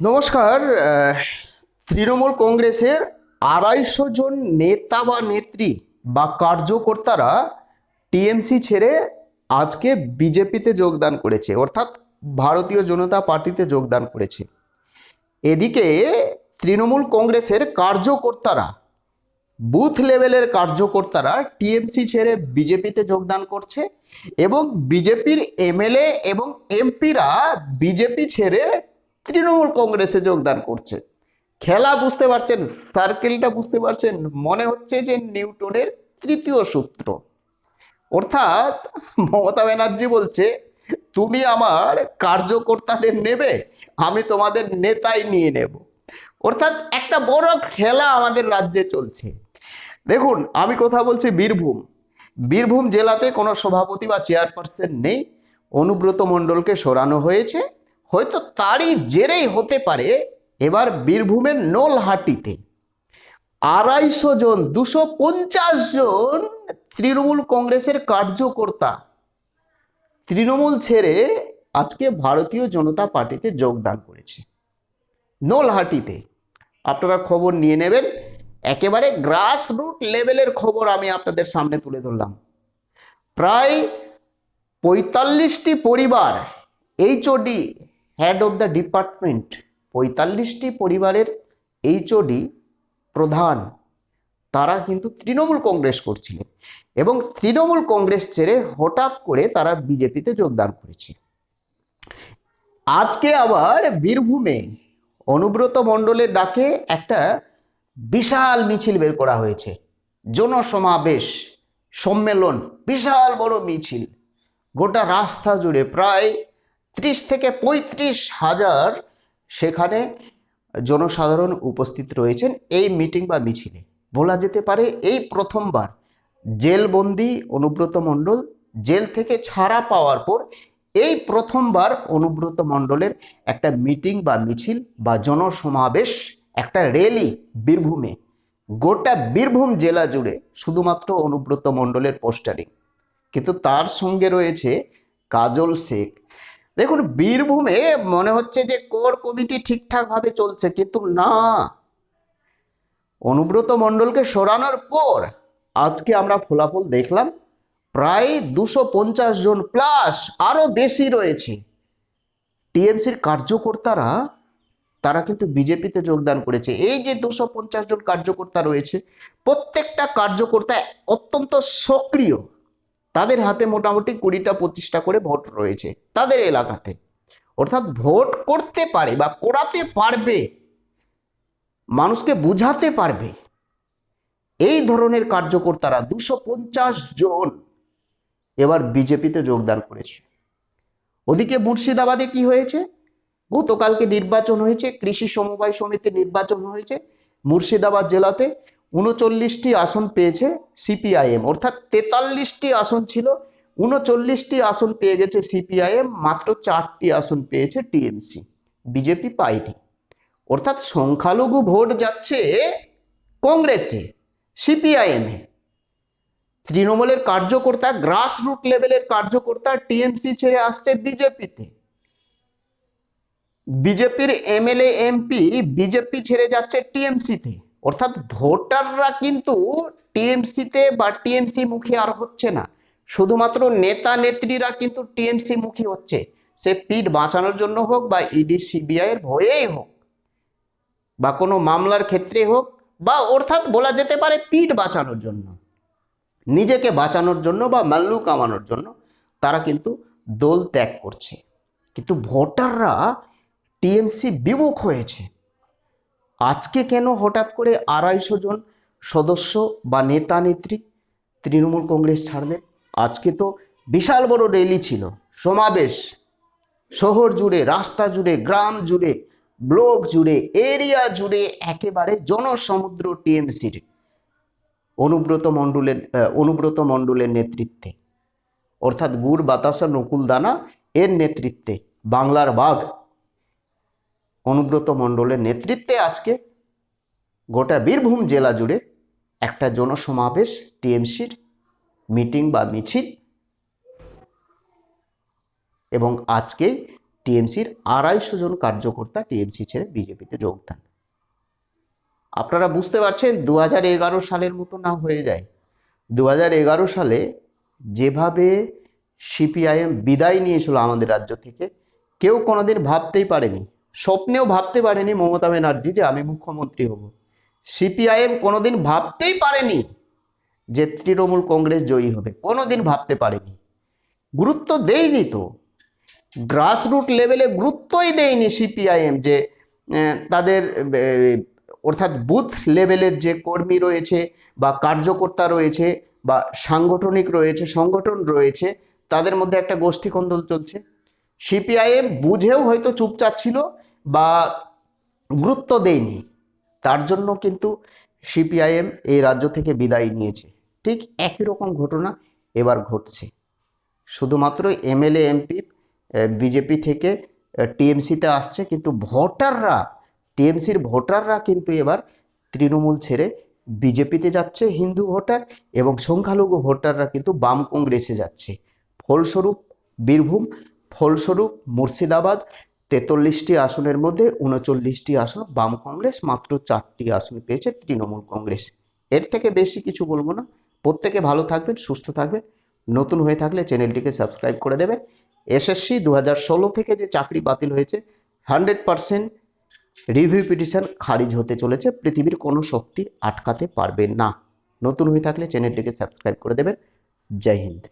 নমস্কার তৃণমূল কংগ্রেসের আড়াইশো জন নেতা বা নেত্রী বা কার্যকর্তারা টিএমসি ছেড়ে আজকে বিজেপিতে যোগদান করেছে, অর্থাৎ ভারতীয় জনতা পার্টিতে যোগদান করেছে। এদিকে তৃণমূল কংগ্রেসের কার্যকর্তারা, বুথ লেভেলের কার্যকর্তারা টিএমসি ছেড়ে বিজেপিতে যোগদান করছে এবং বিজেপির এমএলএ এবং এমপিরা বিজেপি ছেড়ে তৃণমূল কংগ্রেসে যোগদান করছে। খেলা বুঝতে পারছেন সার্কেলটা বুঝতে পারছেন, মনে হচ্ছে যে নিউটনের তৃতীয় সূত্র। অর্থাৎ মমতা ব্যানার্জি বলছে, তুমি আমার কার্যকর্তাদের নেবে, আমি তোমাদের নেতাই নিয়ে নেব। অর্থাৎ একটা বড় খেলা আমাদের রাজ্যে চলছে। দেখুন, আমি কথা বলছি বীরভূম। বীরভূম জেলাতে কোনো সভাপতি বা চেয়ারপারসন নেই। অনুব্রত মণ্ডলকে সরানো হয়েছে। হয়তো তারই জেরেই হতে পারে এবার বীরভূমের নোলহাটিতে। আড়াইশো জন, দুশো পঞ্চাশ জন তৃণমূল কংগ্রেসের কার্যকর্তা। তৃণমূল ছেড়ে আজকে ভারতীয় জনতা পার্টিতে যোগদান করেছে। নোলহাটিতে। আপনারা খবর নিয়ে নেবেন। একেবারে গ্রাসরুট লেভেলের খবর আমি আপনাদের সামনে তুলে ধরলাম। প্রায় পঁয়তাল্লিশটি পরিবার HOD head of the department পঁয়তাল্লিশটি পরিবারের এইচওডি প্রধান, তারা কিন্তু তৃণমূল কংগ্রেস করছিলেন এবং তৃণমূল কংগ্রেস ছেড়ে হঠাৎ করে তারা বিজেপিতে যোগদান করেছে। আজকে আবার বীরভূমে অনুব্রত মণ্ডলের ডাকে একটা বিশাল মিছিল বের করা হয়েছে। জনসমাবেশ, সম্মেলন, বিশাল বড় মিছিল। গোটা রাস্তা জুড়ে প্রায় ত্রিশ থেকে পঁয়ত্রিশ হাজার সেখানে জনসাধারণ উপস্থিত রয়েছেন এই মিটিং বা মিছিলে। বলা যেতে পারে এই প্রথমবার জেলবন্দি অনুব্রত মণ্ডল জেল থেকে ছাড়া পাওয়ার পর এই প্রথমবার অনুব্রত মণ্ডলের একটা মিটিং বা মিছিল বা জনসমাবেশ, একটা র্যালি বীরভূমে। গোটা বীরভূম জেলা জুড়ে শুধুমাত্র অনুব্রত মণ্ডলের পোস্টারিং। কিন্তু তার সঙ্গে রয়েছে কাজল শেখ দেখুন, বীরভূমে মনে হচ্ছে যে কোর কমিটি ঠিকঠাকভাবে চলছে, কিন্তু না। অনুব্রত মণ্ডলকে সরানোর পর আজকে আমরা ফলাফল দেখলাম, প্রায় দুশো পঞ্চাশ জন প্লাস আরও বেশি রয়েছে। টিএমসির কার্যকর্তারা, তারা কিন্তু বিজেপিতে যোগদান করেছে। এই যে দুশো পঞ্চাশ জন কার্যকর্তা রয়েছে, প্রত্যেকটা কার্যকর্তা অত্যন্ত সক্রিয়। তাদের হাতে মোটামুটি কুড়িটা পঁচিশটা করে ভোট রয়েছে তাদের এলাকাতে। অর্থাৎ ভোট করতে পারে বা করাতে পারবে, মানুষকে বুঝাতে পারবে, এই ধরনের কার্যকর্তারা দুশো পঞ্চাশ জন এবার বিজেপিতে যোগদান করেছে। ওদিকে মুর্শিদাবাদে কি হয়েছে? গতকালকে নির্বাচন হয়েছে, কৃষি সমবায় সমিতির নির্বাচন হয়েছে মুর্শিদাবাদ জেলাতে। উনচল্লিশটি আসন পেয়েছে সিপিআইএম, অর্থাৎ তেতাল্লিশটি আসন ছিল উনচল্লিশটি আসন পেয়ে গেছে সিপিআইএম, মাত্র চারটি আসন পেয়েছে টিএমসি, বিজেপি পায়নি অর্থাৎ সংখ্যালঘু ভোট যাচ্ছে কংগ্রেসে, সিপিআইএমে। তৃণমূলের কার্যকর্তা গ্রাস রুট লেভেলের কার্যকর্তা টিএমসি ছেড়ে আসছে বিজেপিতে। বিজেপির এমএলএ, এমপি, বিজেপি ছেড়ে যাচ্ছে টিএমসিতে। অর্থাৎ ভোটাররা কিন্তু টিএমসিতে বা টিএমসি মুখী আর হচ্ছে না। শুধুমাত্র নেতা নেত্রীরা কিন্তু টিএমসি মুখী হচ্ছে। সে পিঠ বাঁচানোর জন্য হোক বা ইডি, সিবিআই এর ভয়েই হোক বা কোনো মামলার ক্ষেত্রে হোক বা অর্থাৎ বলা যেতে পারে পিঠ বাঁচানোর জন্য, নিজেকে বাঁচানোর জন্য বা মাল্লু কামানোর জন্য তারা কিন্তু দল ত্যাগ করছে। কিন্তু ভোটাররা টিএমসি বিমুখ হয়েছে। আজকে কেন হঠাৎ করে আড়াইশো জন সদস্য বা নেতা নেত্রী তৃণমূল কংগ্রেস ছাড়লেন আজকে তো বিশাল বড় র্যালি ছিল। সমাবেশ। শহর জুড়ে, রাস্তা জুড়ে, গ্রাম জুড়ে, ব্লক জুড়ে এরিয়া জুড়ে একেবারে জনসমুদ্র টিএমসির অনুব্রত মণ্ডলের অনুব্রত মণ্ডলের নেতৃত্বে। অর্থাৎ গুড়, বাতাসা নকুল দানা এর নেতৃত্বে বাংলার বাঘ অনুব্রত মণ্ডলের নেতৃত্বে আজকে গোটা বীরভূম জেলা জুড়ে একটা জনসমাবেশ, টিএমসির মিটিং বা মিছিল এবং আজকে টিএমসির আড়াইশো জন কার্যকর্তা টিএমসি ছেড়ে বিজেপিতে যোগদান। আপনারা বুঝতে পারছেন দু সালের মতো না হয়ে যায়। দু সালে যেভাবে সিপিআইএম বিদায় নিয়েছিল আমাদের রাজ্য থেকে, কেউ কোনোদিন ভাবতেই পারেনি স্বপ্নেও ভাবতে পারেনি মমতা ব্যানার্জি যে আমি মুখ্যমন্ত্রী হব। সিপিআইএম কোনোদিন ভাবতেই পারেনি যে তৃণমূল কংগ্রেস জয়ী হবে। কোনোদিন ভাবতে পারেনি। গুরুত্ব দেয়নি তো। গ্রাসরুট লেভেলে গুরুত্বই দেয়নি সিপিআইএম যে তাদের অর্থাৎ বুথ লেভেলের যে কর্মী রয়েছে বা কার্যকর্তা রয়েছে বা সাংগঠনিক রয়েছে, সংগঠন রয়েছে, তাদের মধ্যে একটা গোষ্ঠী কন্দল চলছে। সিপিআইএম বুঝেও হয়তো চুপচাপ ছিল বা গুরুত্ব দেয়নি, তার জন্য কিন্তু সিপিআইএম এই রাজ্য থেকে বিদায় নিয়েছে। ঠিক একই রকম ঘটনা এবার ঘটছে। শুধুমাত্র এমএলএ, এমপি বিজেপি থেকে টিএমসিতে আসছে, কিন্তু ভোটাররা, টিএমসির ভোটাররা কিন্তু এবার তৃণমূল ছেড়ে বিজেপিতে যাচ্ছে, হিন্দু ভোটার এবং সংখ্যালঘু ভোটাররা কিন্তু বাম কংগ্রেসে যাচ্ছে। ফলস্বরূপ বীরভূম, ফলস্বরূপ মুর্শিদাবাদ তেতাল্লিশটি আসনের মধ্যে উনচল্লিশটি আসন বাম কংগ্রেস, মাত্র চারটি আসন পেয়েছে তৃণমূল কংগ্রেস। এর থেকে বেশি কিছু বলব না। প্রত্যেকে ভালো থাকবেন, সুস্থ থাকবেন। নতুন হয়ে থাকলে চ্যানেলটিকে সাবস্ক্রাইব করে দেবেন। এসএসসি দু ষোলো থেকে যে চাকরি বাতিল হয়েছে, হান্ড্রেড পারসেন্ট রিভিউ পিটিশন খারিজ হতে চলেছে। পৃথিবীর কোনো শক্তি আটকাতে পারবে না। নতুন হয়ে থাকলে চ্যানেলটিকে সাবস্ক্রাইব করে দেবেন। জয় হিন্দ।